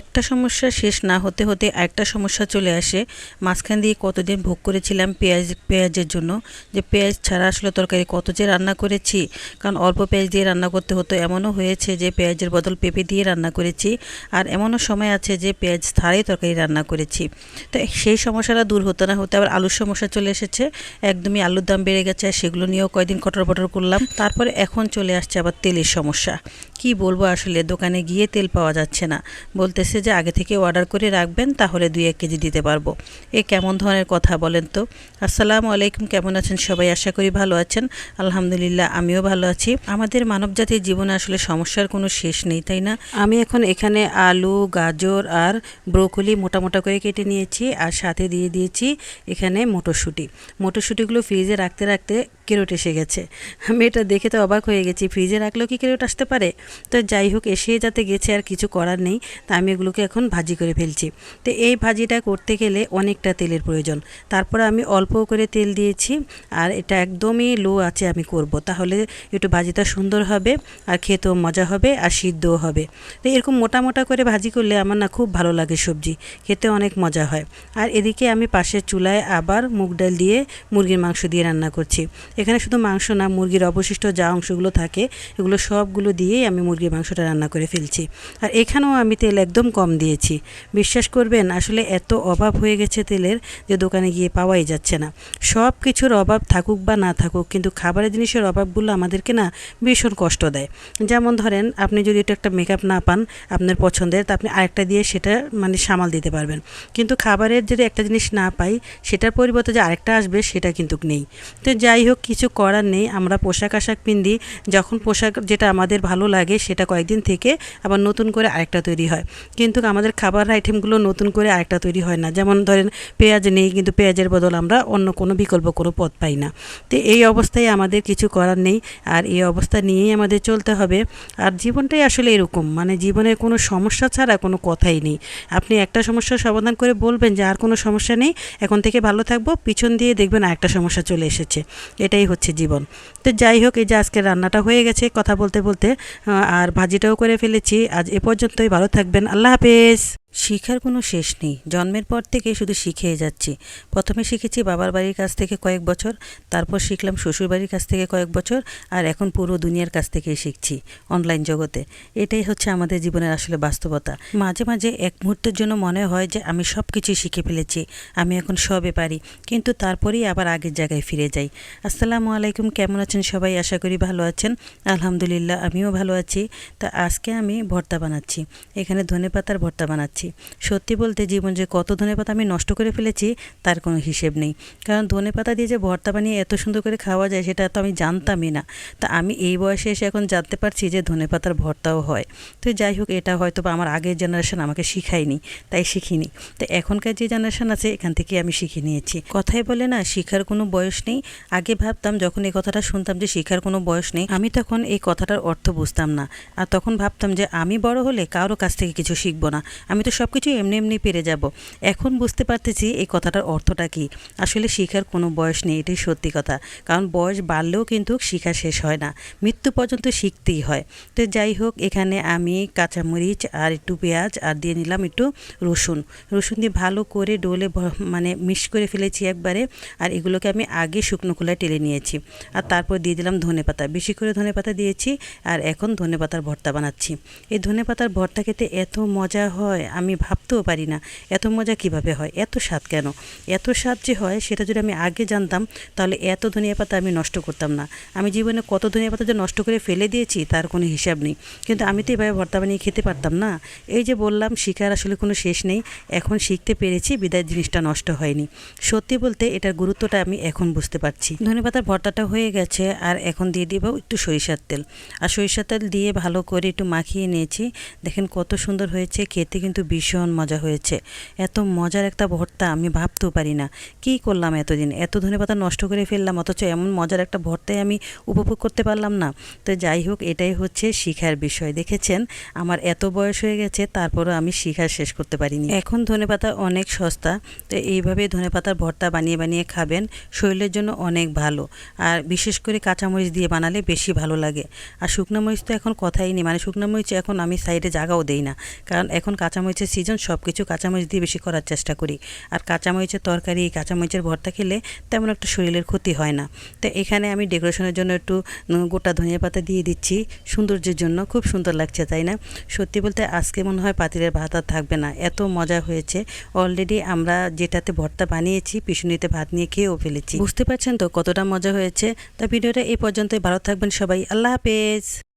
একটা সমস্যা শেষ না হতে হতে একটা সমস্যা চলে আসে। মাঝখান দিয়ে কতদিন ভোগ করেছিলাম পেঁয়াজ, পেঁয়াজের জন্য। যে পেঁয়াজ ছাড়া আসলে তরকারি কত যে রান্না করেছি। কারণ অল্প পেঁয়াজ দিয়ে রান্না করতে হতো, এমনও হয়েছে যে পেঁয়াজের বদল পেঁপে দিয়ে রান্না করেছি। আর এমনও সময় আছে যে পেঁয়াজ ছাড়াই তরকারি রান্না করেছি। তো সেই সমস্যাটা দূর হতে না হতে আবার আলুর সমস্যা চলে এসেছে। একদমই আলুর দাম বেড়ে গেছে, আর সেগুলো নিয়েও কয়দিন কটর পটর করলাম। তারপরে এখন চলে আসছে আবার তেলের সমস্যা। কি বলব আসলে, দোকানে গিয়ে তেল পাওয়া যাচ্ছে না। বলতেছে যে আগে থেকে অর্ডার করে রাখবেন, তাহলে দুই এক কেজি দিতে পারব। এ কেমন ধরনের কথা বলেন তো? আসসালামু আলাইকুম, কেমন আছেন সবাই? আশা করি ভালো আছেন। আলহামদুলিল্লাহ, আমিও ভালো আছি। আমাদের মানবজাতির জীবনে আসলে সমস্যার কোনো শেষ নেই, তাই না? আমি এখন এখানে আলু, গাজর আর ব্রোকলি মোটা মোটা করে কেটে নিয়েছি, আর সাথে দিয়ে দিয়েছি এখানে মটরশুঁটি। মটরশুঁটিগুলো ফ্রিজে রাখতে রাখতে কেরোট এসে গেছে। আমি এটা দেখে তো অবাক হয়ে গেছি, ফ্রিজে রাখলেও কি কেরোট আসতে পারে? তো যাই হোক, এসে যাতে গেছে আর কিছু করার নেই, তা আমি এগুলোকে এখন ভাজি করে ফেলছি। তো এই ভাজিটা করতে গেলে অনেকটা তেলের প্রয়োজন। তারপরে আমি অল্প করে তেল দিয়েছি, আর এটা একদমই লো আছে আমি করব। তাহলে একটু ভাজিটা সুন্দর হবে, আর খেতেও মজা হবে, আর সিদ্ধও হবে। তো এরকম মোটা মোটা করে ভাজি করলে আমার না খুব ভালো লাগে সবজি, খেতে অনেক মজা হয়। আর এদিকে আমি পাশের চুলায় আবার মুগ ডাল দিয়ে মুরগির মাংস দিয়ে রান্না করছি। এখানে শুধু মাংস না, মুরগির অবশিষ্ট যা অংশগুলো থাকে, এগুলো সবগুলো দিয়েই আমি মুরগির মাংসটা রান্না করে ফেলছি। আর এখানেও আমি তেল একদম কম দিয়েছি। বিশ্বাস করবেন, আসলে এত অভাব হয়ে গেছে তেলের যে দোকানে গিয়ে পাওয়াই যাচ্ছে না। সব কিছুর অভাব থাকুক বা না থাকুক, কিন্তু খাবারের জিনিসের অভাবগুলো আমাদেরকে না ভীষণ কষ্ট দেয়। যেমন ধরেন, আপনি যদি একটু একটা মেকআপ না পান আপনার পছন্দের, তা আপনি আরেকটা দিয়ে সেটা মানে সামাল দিতে পারবেন। কিন্তু খাবারের যদি একটা জিনিস না পাই, সেটার পরিবর্তে যে আরেকটা আসবে, সেটা কিন্তু নেই। তো যাই হোক কিছু করার নেই। আমরা পোশাক আশাক পিন্দি, যখন পোশাক যেটা আমাদের ভালো লাগে সেটা কয়েকদিন থেকে আবার নতুন করে আরেকটা তৈরি হয়। কিন্তু আমাদের খাবার আইটেমগুলো নতুন করে আরেকটা তৈরি হয় না। যেমন ধরেন পেঁয়াজ নেই, কিন্তু পেঁয়াজের বদল আমরা অন্য কোনো বিকল্প কোনো পথ পাই না। তো এই অবস্থায় আমাদের কিছু করার নেই। আর এই অবস্থা নিয়েই আমাদের চলতে হবে। আর জীবনটাই আসলে এরকম। মানে জীবনের কোনো সমস্যা ছাড়া কোনো কথাই নেই। আপনি একটা সমস্যার সমাধান করে বলবেন যে আর কোনো সমস্যা নেই। এখন থেকে ভালো থাকব। পিছন দিয়ে দেখবেন আরেকটা সমস্যা চলে এসেছে। এটাই হচ্ছে জীবন। তো যাই হোক, এই যে আজকে রান্নাটা হয়ে গেছে, কথা বলতে বলতে আর ভাজিটাও করে ফেলেছি। আজ এ পর্যন্তই, ভালো থাকবেন। আল্লাহ হাফেজ। শিখার কোনো শেষ নেই। জন্মের পর থেকে শুধু শিখেই যাচ্ছি। প্রথমে শিখেছি বাবার বাড়ির কাছ থেকে কয়েক বছর, তারপর শিখলাম শ্বশুর বাড়ির কাছ থেকে কয়েক বছর, আর এখন পুরো দুনিয়ার কাছ থেকেই শিখছি অনলাইন জগতে। এটাই হচ্ছে আমাদের জীবনের আসলে বাস্তবতা। মাঝে মাঝে এক মুহূর্তের জন্য মনে হয় যে আমি সব কিছুই শিখে ফেলেছি, আমি এখন সবে পারি, কিন্তু তারপরেই আবার আগের জায়গায় ফিরে যাই। আসসালামু আলাইকুম, কেমন আছেন সবাই? আশা করি ভালো আছেন। আলহামদুলিল্লাহ, আমিও ভালো আছি। তা আজকে আমি ভর্তা বানাচ্ছি। এখানে ধনে পাতার ভর্তা বানাচ্ছি। সত্যি বলতে জীবন যে কত ধনে পাতা আমি নষ্ট করে ফেলেছি, তার কোনো হিসেব নেই। কারণ ধনে পাতা দিয়ে যে ভর্তা বানিয়ে এত সুন্দর করে খাওয়া যায়, সেটা তো আমি জানতামই না। তা আমি এই বয়সে এসে এখন জানতে পারছি যে ধনে পাতার ভর্তাও হয়। তো যাই হোক, এটা হয়তো বা আমার আগের জেনারেশন আমাকে শিখায়নি, তাই শিখিনি। তো এখনকার যে জেনারেশন আছে, এখান থেকে আমি শিখে নিয়েছি। কথাই বলে না, শিখার কোনো বয়স নেই। আগে ভাবতাম, যখন এই কথাটা শুনতাম যে শিখার কোনো বয়স নেই, আমি তখন এই কথাটার অর্থ বুঝতাম না। আর তখন ভাবতাম যে আমি বড় হলে কারও কাছ থেকে কিছু শিখব না। আমি তো সব কিছু এমনি এমনি পেরে যাব। এখন বুঝতে পারতেছি এই কথাটার অর্থটা কি। আসলে শিখার কোনো বয়স নেই, এটাই সত্যি কথা। কারণ বয়স বাড়লেও কিন্তু শিখা শেষ হয় না। মৃত্যু পর্যন্ত শিখতেই হয়। তো যাই হোক, এখানে আমি কাঁচামরিচ আর একটু পেঁয়াজ আর দিয়ে নিলাম একটু রসুন। রসুন দিয়ে ভালো করে ডোলে মানে মিক্স করে ফেলেছি একবারে। আর এগুলোকে আমি আগে শুকনো খোলায় টেলে নিয়েছি। আর তারপর দিয়ে দিলাম ধনে পাতা। বেশি করে ধনে পাতা দিয়েছি আর এখন ধনে পাতার ভর্তা বানাচ্ছি। এই ধনে পাতার ভর্তা খেতে এত মজা হয়। আমি ভাবতেও পারি না, এত মজা কীভাবে হয়, এত স্বাদ কেন? এত স্বাদ যে হয়, সেটা যদি আমি আগে জানতাম, তাহলে এত ধনিয়া পাতা আমি নষ্ট করতাম না। আমি জীবনে কত ধনিয়া পাতা যে নষ্ট করে ফেলে দিয়েছি, তার কোনো হিসাব নেই। কিন্তু আমি তো এভাবে ভর্তা বানিয়ে খেতে পারতাম না। এই যে বললাম, শিকার আসলে কোনো শেষ নেই। এখন শিখতে পেরেছি, বিদায় জিনিসটা নষ্ট হয়নি। সত্যি বলতে, এটার গুরুত্বটা আমি এখন বুঝতে পারছি। ধনেপাতার ভর্তাটা হয়ে গেছে, আর এখন দিয়ে দিব একটু সরিষার তেল। আর সরিষার তেল দিয়ে ভালো করে একটু মাখিয়ে নিয়েছি। দেখেন কত সুন্দর হয়েছে, খেতে কিন্তু ভীষণ মজা হয়েছে। এত মজার একটা ভর্তা আমি ভাবতেও পারি না। কি করলাম এতদিন? এত ধনেপাতা নষ্ট করে ফেললাম, অথচ এমন মজার একটা ভর্তায় আমি উপভোগ করতে পারলাম না। তো যাই হোক, এটাই হচ্ছে শিখার বিষয়। দেখেছেন? আমার এত বয়স হয়ে গেছে, তারপরও আমি শিখা শেষ করতে পারিনি। এখন ধনেপাতা অনেক সস্তা, তো এইভাবে ধনেপাতার ভর্তা বানিয়ে বানিয়ে খাবেন, শরীরের জন্য অনেক ভালো। আর বিশেষ করে কাঁচামরিচ দিয়ে বানালে বেশি ভালো লাগে। আর শুকনো মরিচ তো এখন কথাই নেই। মানে শুকনো মরিচ এখন আমি সাইডে জায়গাও দেই না। কারণ এখন কাঁচামরিচ কাঁচামরিচের সিজন সব কিছু কাঁচামরিচ দিয়ে বেশি করার চেষ্টা করি। আর কাঁচামরিচের তরকারি, কাঁচামরিচের ভর্তা খেলে তেমন একটা শরীরের ক্ষতি হয় না। তো এখানে আমি ডেকোরেশনের জন্য একটু গোটা ধনিয়া পাতা দিয়ে দিচ্ছি। সৌন্দর্যের জন্য খুব সুন্দর লাগছে, তাই না? সত্যি বলতে আজকে মনে হয় পাতিলের ভাত আর থাকবে না। এত মজা হয়েছে। অলরেডি আমরা যেটাতে ভর্তা বানিয়েছি, পিছুনিতে ভাত নিয়ে খেয়েও ফেলেছি। বুঝতে পারছেন তো কতটা মজা হয়েছে? তা ভিডিওটা এই পর্যন্তই। ভালো থাকবেন সবাই। আল্লাহ হাফেজ।